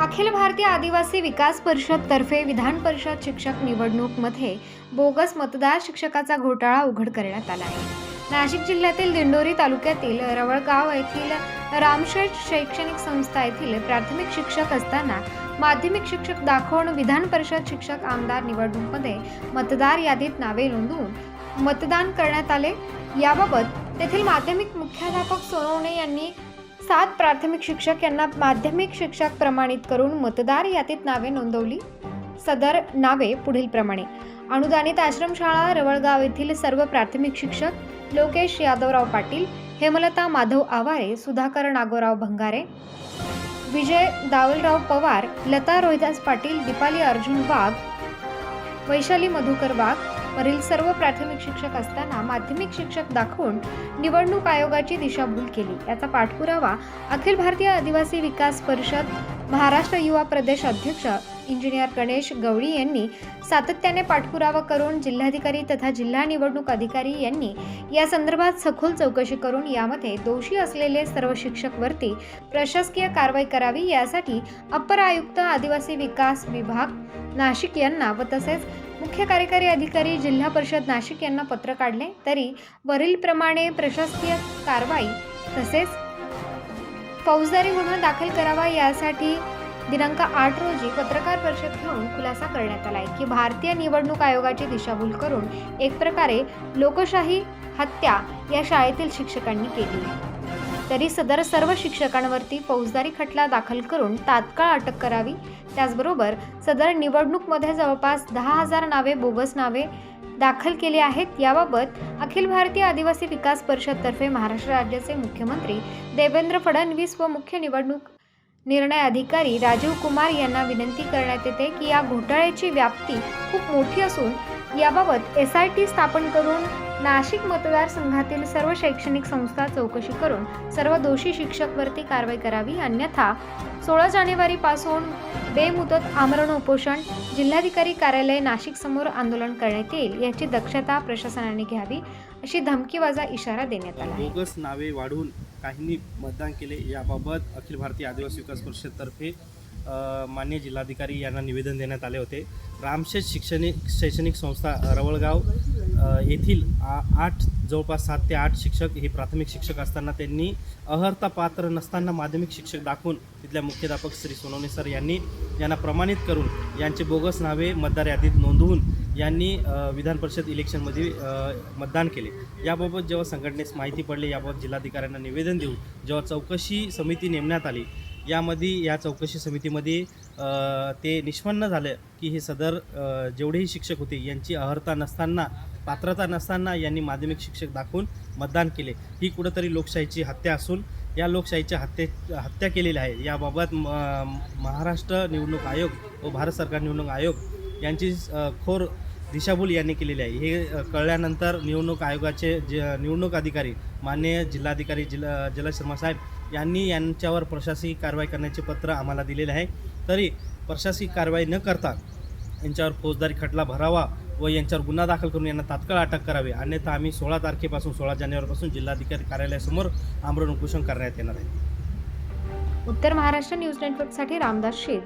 अखिल भारतीय आदिवासी विकास परिषद तर्फे विधान परिषद शिक्षक निवडणूकमध्ये बोगस मतदार शिक्षकाचा घोटाळा उघड करण्यात आला आहे. नाशिक जिल्ह्यातील दिंडोरी तालुक्यातील रवळगाव येथील रामशेठ शैक्षणिक संस्था येथील प्राथमिक शिक्षक असताना माध्यमिक शिक्षक दाखवून विधान परिषद शिक्षक आमदार निवडणूकमध्ये मतदार यादीत नावे नोंदवून मतदान करण्यात आले. याबाबत तेथील माध्यमिक मुख्याध्यापक सोनवणे यांनी सात प्राथमिक शिक्षक यांना माध्यमिक शिक्षक प्रमाणित करून मतदार यादीत नावे नोंदवली. सदर नावे पुढील प्रमाणे. अनुदानित आश्रमशाळा रवळगाव येथील सर्व प्राथमिक शिक्षक लोकेश यादवराव पाटील हेमलता माधव आवारे सुधाकर नागोराव भंगारे विजय दावलराव पवार लता रोहिदास पाटील दीपाली अर्जुन वाघ वैशाली मधुकर वाघ वरील सर्व प्राथमिक शिक्षक असताना माध्यमिक शिक्षक दाखवून निवडणूक आयोगाची दिशाभूल केली. याचा पाठपुरावा अखिल भारतीय आदिवासी विकास परिषद महाराष्ट्र युवा प्रदेश अध्यक्ष इंजिनियर गणेश गवळी यांनी सातत्याने पाठपुरावा करून जिल्हाधिकारी तथा जिल्हा निवडणूक अधिकारी यांनी या संदर्भात सखोल चौकशी करून यामध्ये दोषी असलेले सर्व शिक्षकवरती प्रशासकीय कारवाई करावी यासाठी अप्पर आयुक्त आदिवासी विकास विभाग नाशिक यांना व तसेच मुख्य कार्यकारी अधिकारी जिल्हा परिषद नाशिक यांना पत्र काढले तरी वरीलप्रमाणे प्रशासकीय कारवाई तसेच फौजदारी गुन्हा दाखल करावा यासाठी दिनांक आठ रोजी पत्रकार परिषद घेऊन खुलासा करण्यात आला आहे की भारतीय निवडणूक आयोगाची दिशाभूल करून एक प्रकारे लोकशाही हत्या या शाळेतील शिक्षकांनी केली तरी सदर सर्व शिक्षकांवरती फौजदारी खटला दाखल करून तात्काळ अटक करावी. त्याचबरोबर सदर निवडणूकमध्ये जवळपास दहा हजार नावे बोगस नावे दाखल केली आहेत. याबाबत अखिल भारतीय आदिवासी विकास परिषदतर्फे महाराष्ट्र राज्याचे मुख्यमंत्री देवेंद्र फडणवीस व मुख्य निवडणूक निर्णय अधिकारी राजीव कुमार यांना विनंती करण्यात येते की या घोटाळ्याची व्याप्ती खूप मोठी असून याबाबत एस आय टी स्थापन करून नाशिक मतदारसंघातील सर्व शैक्षणिक संस्था चौकशी करून सर्व दोषी शिक्षकवरती कारवाई करावी अन्यथा सोळा जानेवारीपासून बेमुदत आमरण उपोषण जिल्हाधिकारी कार्यालय नाशिकसमोर आंदोलन करण्यात येईल याची दक्षता प्रशासनाने घ्यावी अशी धमकीवाजा इशारा देण्यात आला. बोगस नावे वाढवून काहींनी मतदान केले याबाबत अखिल भारतीय आदिवासी विकास परिषदतर्फे अ, मान्य जिल्हाधिकारी यांना निवेदन देण्यात आले होते. रामशेठ शिक्षणिक शैक्षणिक संस्था रवळगाव येथील आ- आठ जवळपास सात ते आठ शिक्षक हे प्राथमिक शिक्षक असताना त्यांनी अहर्ता पात्र नसताना माध्यमिक शिक्षक दाखवून तिथल्या मुख्याध्यापक श्री सोनवणे सर यांनी यांना प्रमाणित करून यांचे बोगस नावे मतदार यादीत नोंदवून यांनी विधान परिषद इलेक्शनमध्ये मतदान केले. याबाबत जेव्हा संघटनेस माहिती पडली याबाबत जिल्हाधिकाऱ्यांना निवेदन देऊन जेव्हा चौकशी समिती नेमण्यात आली यामध्ये या चौकशी समितीमध्ये ते निष्पन्न झालं की हे सदर जेवढेही शिक्षक होते यांची अर्हता नसताना पात्रता नसताना यांनी माध्यमिक शिक्षक दाखवून मतदान केले. ही कुठंतरी लोकशाहीची हत्या असून या लोकशाहीच्या हत्ये हत्या केलेली आहे. याबाबत म- महाराष्ट्र निवडणूक आयोग व भारत सरकार निवडणूक आयोग यांची खोर दिशाभूल यांनी केलेली आहे. हे कळल्यानंतर निवडणूक आयोगाचे जे निवडणूक अधिकारी माननीय जिल्हाधिकारी जिल्हा जलशर्मा साहेब यांनी यांच्यावर प्रशासकीय कारवाई करण्याचे पत्र आम्हाला दिलेले आहे. तरी प्रशासकीय कारवाई न करता यांच्यावर फौजदारी खटला भरावा व यांच्यावर गुन्हा दाखल करून यांना तात्काळ अटक करावी. अन्यथा आम्ही सोळा तारखेपासून सोळा जानेवारीपासून जिल्हाधिकारी कार्यालयासमोर आमरण उपोषण करण्यात येणार आहे. उत्तर महाराष्ट्र न्यूज नेटवर्कसाठी रामदास शेत